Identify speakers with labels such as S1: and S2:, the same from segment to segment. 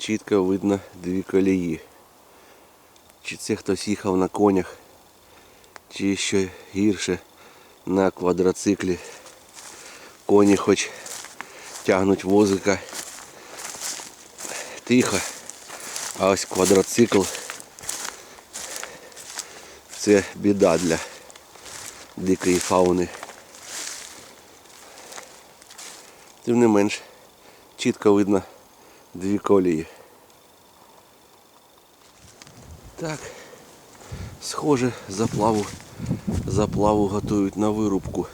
S1: чітко видно дві колії. Чи це хтось їхав на конях, чи ще гірше на квадроциклі. Коні хоч тягнуть возика тихо, а ось квадроцикл це біда для дикої фауни. Тим не менш, чітко видно дві колії. Так, схоже, заплаву, заплаву готують на вирубку.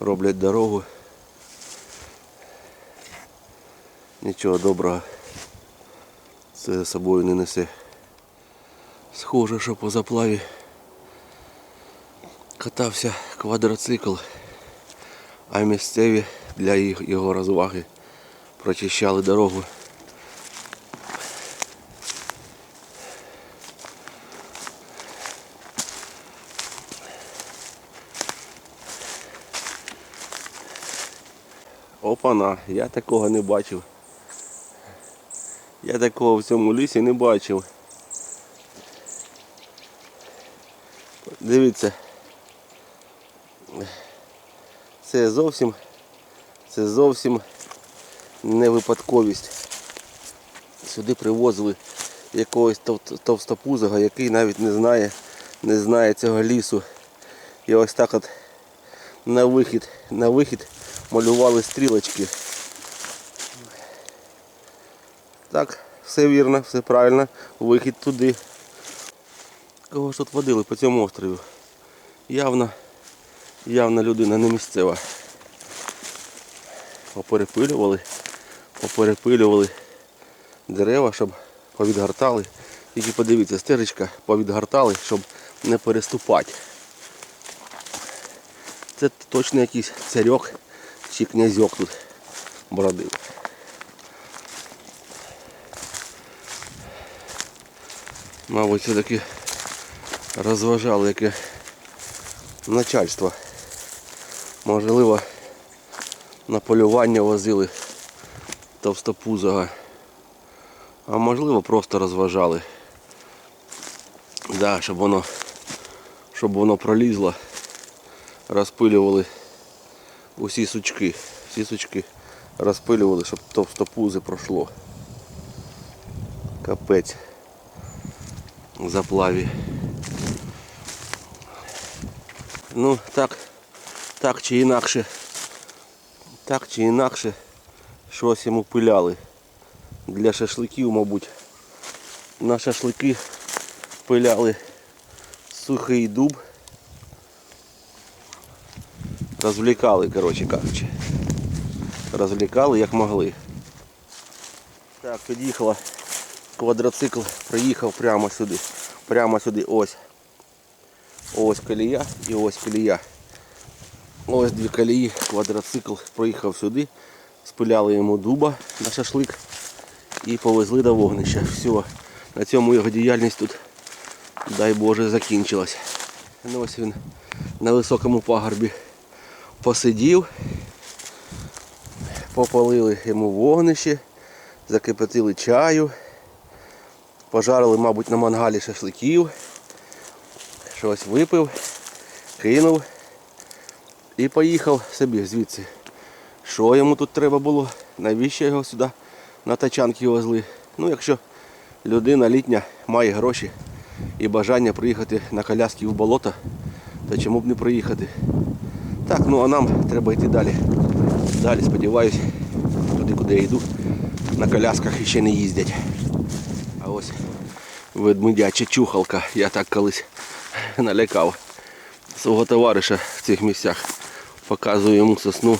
S1: Роблять дорогу. Нічого доброго це за собою не несе. Схоже, що по заплаві катався квадроцикл, а місцеві для їх- його розваги прочищали дорогу. Опана, я такого не бачив. Я такого в цьому лісі не бачив. Дивіться. Це зовсім це зовсім не випадковість. Сюди привозили якогось тов- товстопузого, який навіть не знає, не знає цього лісу. І ось так от на вихід, на вихід малювали стрілочки. Так, все вірно, все правильно. Вихід туди. Кого ж тут водили по цьому острові? Явно, явно людина не місцева. Поперепилювали, поперепилювали дерева, щоб повідгортали. Тільки подивіться, стежечка повідгортали, щоб не переступати. Це точно якийсь царьок чи князьок тут бродив. Мабуть, все-таки розважали яке начальство. Можливо, на полювання возили товстопузого. А можливо просто розважали. Да, щоб воно щоб воно пролізло, розпилювали усі сучки. Всі сучки розпилювали, щоб товстопузи пройшло. Капець заплаві. Ну так, так чи інакше, так чи інакше, щось йому пиляли. Для шашликів, мабуть. На шашлики пиляли сухий дуб. Розвлікали, коротше кажучи. Розвлікали як могли. Так, під'їхала квадроцикл, приїхав прямо сюди. Прямо сюди ось. Ось колія і ось колія. Ось дві колії, квадроцикл проїхав сюди, спиляли йому дуба на шашлик і повезли до вогнища. Все, на цьому його діяльність тут, дай Боже, закінчилась. Ну ось він на високому пагорбі посидів, попалили йому вогнище, закипятили чаю, пожарили, мабуть, на мангалі шашликів, щось випив, кинув і поїхав собі звідси. Що йому тут треба було? Навіщо його сюди на тачанки везли? Ну, якщо людина літня має гроші і бажання приїхати на коляски в болото, то чому б не приїхати? Так, ну а нам треба йти далі. Далі, сподіваюсь, туди, куди я йду, на колясках ще не їздять. А ось ведмедяча чухалка. Я так колись налякав свого товариша в цих місцях. Показую йому сосну.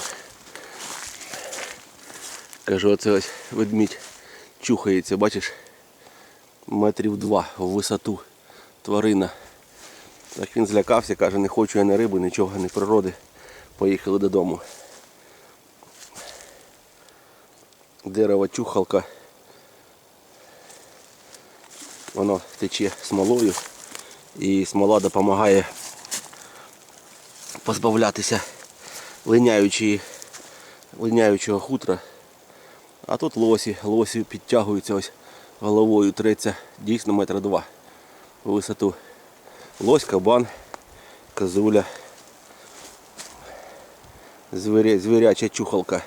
S1: Кажу, оце ось ведмідь чухається, бачиш, метрів два в висоту тварина. Так він злякався, каже, не хочу я ні риби, нічого, ні природи. Поїхали додому. Дерево чухалка. Воно тече смолою і смола допомагає позбавлятися линяючої, линяючого хутра А тут лосі, лосі підтягуються ось головою, треться дійсно метра два у висоту. Лось, кабан, козуля, звіря, звіряча чухалка.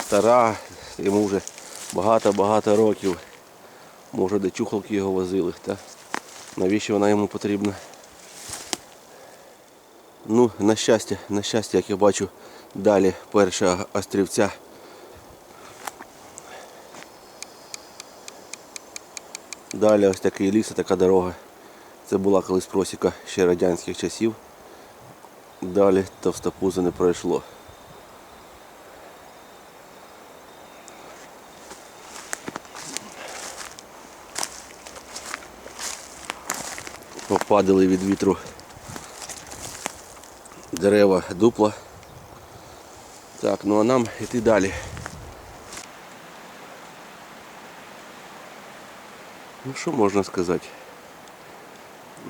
S1: Стара, йому вже багато-багато років. Може до чухалки його возили. Та навіщо вона йому потрібна? Ну, на щастя, на щастя, як я бачу, далі перша острівця. Далі ось такий ліс, така дорога. Це була колись просіка ще радянських часів. Далі товстопуза не пройшло. Попадали від вітру дерева дупла. Так, ну а нам йти далі. Ну що можна сказати?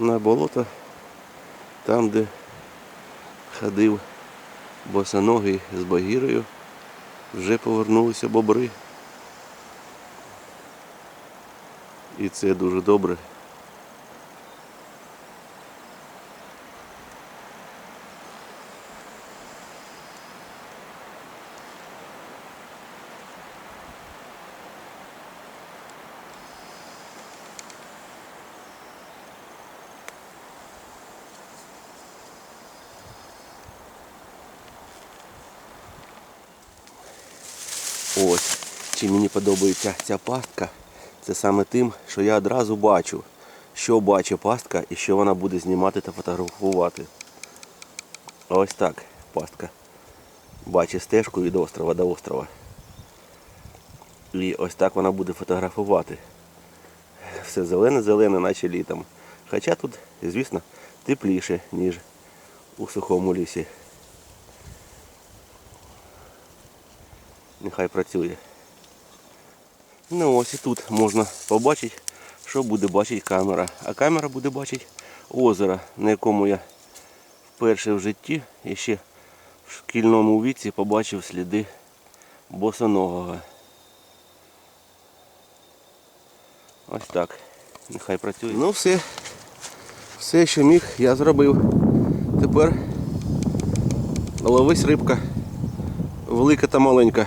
S1: На болото, там де ходив босоногий з багірою, вже повернулися бобри. І це дуже добре. Ось, чим мені подобається ця пастка, це саме тим, що я одразу бачу, що бачить пастка і що вона буде знімати та фотографувати. Ось так пастка. Бачить стежку від острова до острова. І ось так вона буде фотографувати. Все зелене-зелене, наче літом. Хоча тут, звісно, тепліше, ніж у сухому лісі. Нехай працює. Ну ось і тут можна побачити, що буде бачити камера. А камера буде бачити озеро, на якому я вперше в житті і ще в шкільному віці побачив сліди босоногого. Ось так. Нехай працює. Ну все. Все, що міг, я зробив. Тепер ловись рибка. Велика та маленька.